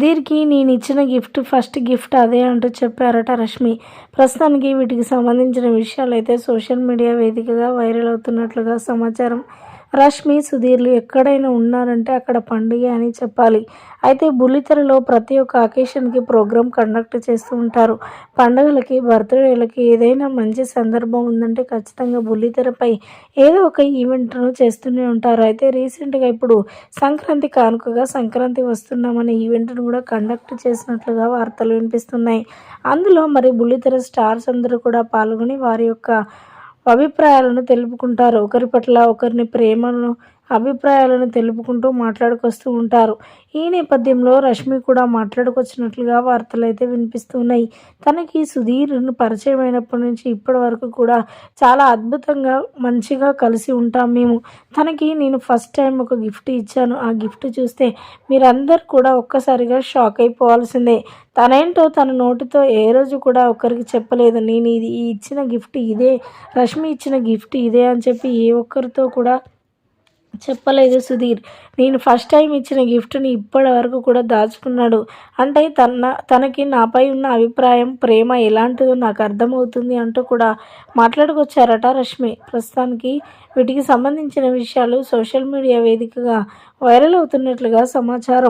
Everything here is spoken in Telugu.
సుధీర్కి నేను ఇచ్చిన గిఫ్ట్ ఫస్ట్ గిఫ్ట్ అదే అంటూ చెప్పారట రష్మి. ప్రస్తుతానికి వీటికి సంబంధించిన విషయాలు అయితే సోషల్ మీడియా వేదికగా వైరల్ అవుతున్నట్లుగా సమాచారం రష్మి సుధీర్లు ఎక్కడైనా ఉన్నారంటే అక్కడ పండుగ అని చెప్పాలి. అయితే బుల్లితెరలో ప్రతి ఒక్క అకేషన్కి ప్రోగ్రామ్ కండక్ట్ చేస్తూ ఉంటారు. పండుగలకి బర్త్డేలకి ఏదైనా మంచి సందర్భం ఉందంటే ఖచ్చితంగా బుల్లితెరపై ఏదో ఒక ఈవెంట్ను చేస్తూనే ఉంటారు. అయితే రీసెంట్గా ఇప్పుడు సంక్రాంతి కానుకగా సంక్రాంతి వస్తున్నామనే ఈవెంట్ను కూడా కండక్ట్ చేసినట్లుగా వార్తలు వినిపిస్తున్నాయి. అందులో మరి బుల్లితెర స్టార్స్ అందరూ కూడా పాల్గొని వారి యొక్క అభిప్రాయాలను తెలుపుకుంటారు. ఒకరి పట్ల ఒకరిని ప్రేమను అభిప్రాయాలను తెలుపుకుంటూ మాట్లాడుకొస్తూ ఉంటారు. ఈ నేపథ్యంలో రష్మి కూడా మాట్లాడుకొచ్చినట్లుగా వార్తలు అయితే వినిపిస్తున్నాయి. తనకి సుధీర్ పరిచయం అయినప్పటి నుంచి ఇప్పటి వరకు కూడా చాలా అద్భుతంగా మంచిగా కలిసి ఉంటాం మేము. తనకి నేను ఫస్ట్ టైం ఒక గిఫ్ట్ ఇచ్చాను. ఆ గిఫ్ట్ చూస్తే మీరందరు కూడా ఒక్కసారిగా షాక్ అయిపోవాల్సిందే. తనేంటో తన నోటితో ఏ రోజు కూడా ఒక్కరికి చెప్పలేదు. నేను ఇది ఈ ఇచ్చిన గిఫ్ట్ ఇదే రష్మి ఇచ్చిన గిఫ్ట్ ఇదే అని చెప్పి ఏ ఒక్కరితో కూడా చెప్పలేదు సుధీర్. నేను ఫస్ట్ టైం ఇచ్చిన గిఫ్ట్ని ఇప్పటి వరకు కూడా దాచుకున్నాడు. అంటే తన తనకి నాపై ఉన్న అభిప్రాయం ప్రేమ ఎలాంటిదో నాకు అర్థమవుతుంది అంటూ కూడా మాట్లాడుకొచ్చారట రష్మి. ప్రస్తుతానికి వీటికి సంబంధించిన విషయాలు సోషల్ మీడియా వేదికగా వైరల్ అవుతున్నట్లుగా సమాచారం.